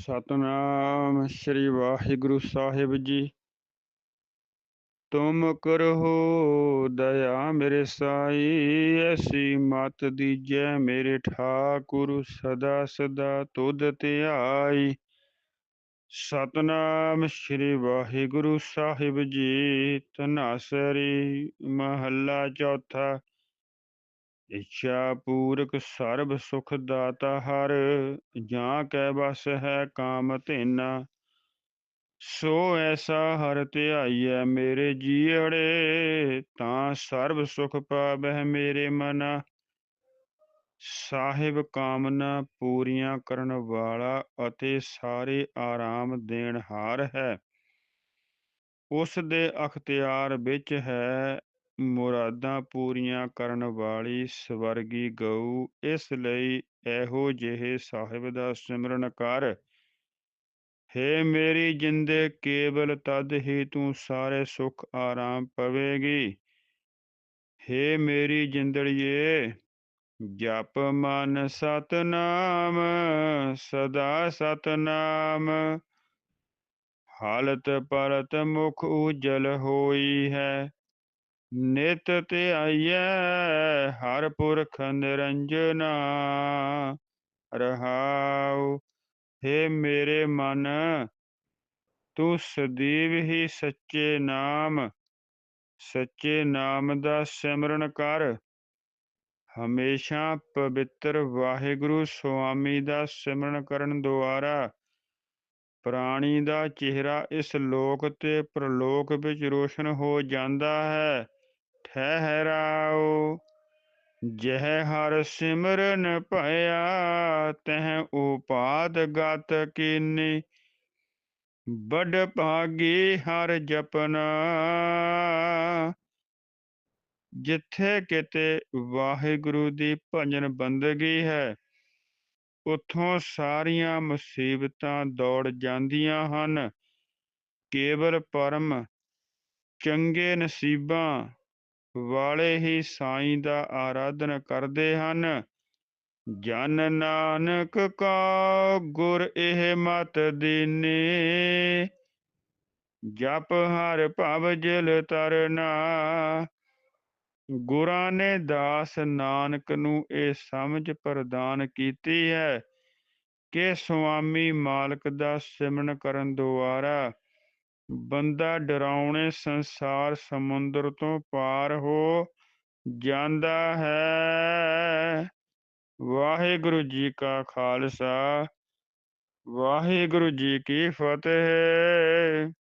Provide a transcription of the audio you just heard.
ਸਤਨਾਮ ਸ੍ਰੀ ਵਾਹਿਗੁਰੂ ਸਾਹਿਬ ਜੀ। ਤੁਮ ਕਰੋ ਦਇਆ ਮੇਰੇ ਸਾਈ, ਐਸੀ ਮਤ ਦੀਜੈ ਮੇਰੇ ਠਾਕੁਰ ਸਦਾ ਸਦਾ ਤੁਧ ਧਿਆਈ। ਸਤਨਾਮ ਸ੍ਰੀ ਵਾਹਿਗੁਰੂ ਸਾਹਿਬ ਜੀ, ਤਨਾਸਰੀ ਮਹੱਲਾ ਚੌਥਾ ਇੱਛਾ ਪੂਰਕ ਸਰਬ ਸੁਖ ਦਾਤਾ ਹਰ, ਜਾਂ ਕੈ ਬਸ ਹੈ ਕਾਮ ਧੇਨਾ। ਸੋ ਐਸਾ ਹਰ ਧਿਆਈਐ ਮੇਰੇ ਜੀੜੇ ਤਾਂ ਸਰਬ ਸੁਖ ਪਾਵਹਿ ਮੇਰੇ ਮਨਾ। ਸਾਹਿਬ ਕਾਮਨਾ ਪੂਰੀਆਂ ਕਰਨ ਵਾਲਾ ਅਤੇ ਸਾਰੇ ਆਰਾਮ ਦੇਣ ਹਾਰ ਹੈ। ਉਸ ਦੇ ਅਖਤਿਆਰ ਵਿੱਚ ਹੈ ਮੁਰਾਦਾਂ ਪੂਰੀਆਂ ਕਰਨ ਵਾਲੀ ਸਵਰਗੀ ਗਊ, ਇਸ ਲਈ ਇਹੋ ਜਿਹੇ ਸਾਹਿਬ ਦਾ ਸਿਮਰਨ ਕਰ। ਹੇ ਮੇਰੀ ਜਿੰਦੇ, ਕੇਵਲ ਤਦ ਹੀ ਤੂੰ ਸਾਰੇ ਸੁਖ ਆਰਾਮ ਪਵੇਗੀ। ਹੇ ਮੇਰੀ ਜਿੰਦੜੀਏ, ਜਪ ਮਨ ਸਤਨਾਮ, ਸਦਾ ਸਤਨਾਮ। ਹਾਲਤ ਪਰਤ ਮੁਖ ਉਜਲ ਹੋਈ ਹੈ। ਨਿਤ ਧਿਆਈਐ ਹਰ ਪੁਰਖ ਨਿਰੰਜਨਾ। ਰਹਾਉ हे ਮੇਰੇ ਮਨ, ਤੂੰ ਸਦੀਵ ਹੀ ਸੱਚੇ ਨਾਮ। ਸੱਚੇ ਨਾਮ ਦਾ ਸਿਮਰਨ ਕਰ। ਹਮੇਸ਼ਾ ਪਵਿੱਤਰ ਵਾਹਿਗੁਰੂ ਸੁਆਮੀ ਦਾ ਸਿਮਰਨ ਕਰਨ ਦੁਆਰਾ ਪ੍ਰਾਣੀ ਦਾ ਚਿਹਰਾ ਇਸ ਲੋਕ ਤੇ ਪ੍ਰਲੋਕ ਵਿੱਚ ਰੋਸ਼ਨ ਹੋ ਜਾਂਦਾ ਹੈ। ਠਹਿਰਾਓ, ਜਹ ਹਰ ਸਿਮਰਨ ਭਇਆ, ਤਹ ਉਪਾਦ ਗਤ ਕੀਨੀ। ਬੜ ਭਾਗੀ ਹਰ ਜਪਨਾ, ਜਿੱਥੇ ਕਿਤੇ ਵਾਹਿਗੁਰੂ ਦੀ ਭਜਨ ਬੰਦਗੀ ਹੈ, ਉਥੋਂ ਸਾਰੀਆਂ ਮੁਸੀਬਤਾਂ ਦੌੜ ਜਾਂਦੀਆਂ ਹਨ। ਕੇਵਲ ਪਰਮ ਚੰਗੇ ਨਸੀਬਾਂ ਵਾਲੇ ਹੀ ਸਾਈਂ ਦਾ ਆਰਾਧਨ ਕਰਦੇ ਹਨ। ਜਨ ਨਾਨਕ ਕਾ ਗੁਰ ਇਹ ਮਤ ਦੀਨੀ। ਜਪ ਹਰ ਭਵ ਜਲ ਤਰਨਾ। ਗੁਰਾਂ ਨੇ ਦਾਸ ਨਾਨਕ ਨੂੰ ਇਹ ਸਮਝ ਪ੍ਰਦਾਨ ਕੀਤੀ ਹੈ ਕਿ ਸੁਆਮੀ ਮਾਲਕ ਦਾ ਸਿਮਰਨ ਕਰਨ ਦੁਆਰਾ ਬੰਦਾ ਡਰਾਉਣੇ ਸੰਸਾਰ ਸਮੁੰਦਰ ਤੋਂ ਪਾਰ ਹੋ ਜਾਂਦਾ ਹੈ। ਵਾਹਿਗੁਰੂ ਜੀ ਕਾ ਖਾਲਸਾ, ਵਾਹਿਗੁਰੂ ਜੀ ਕੀ ਫਤਿਹ।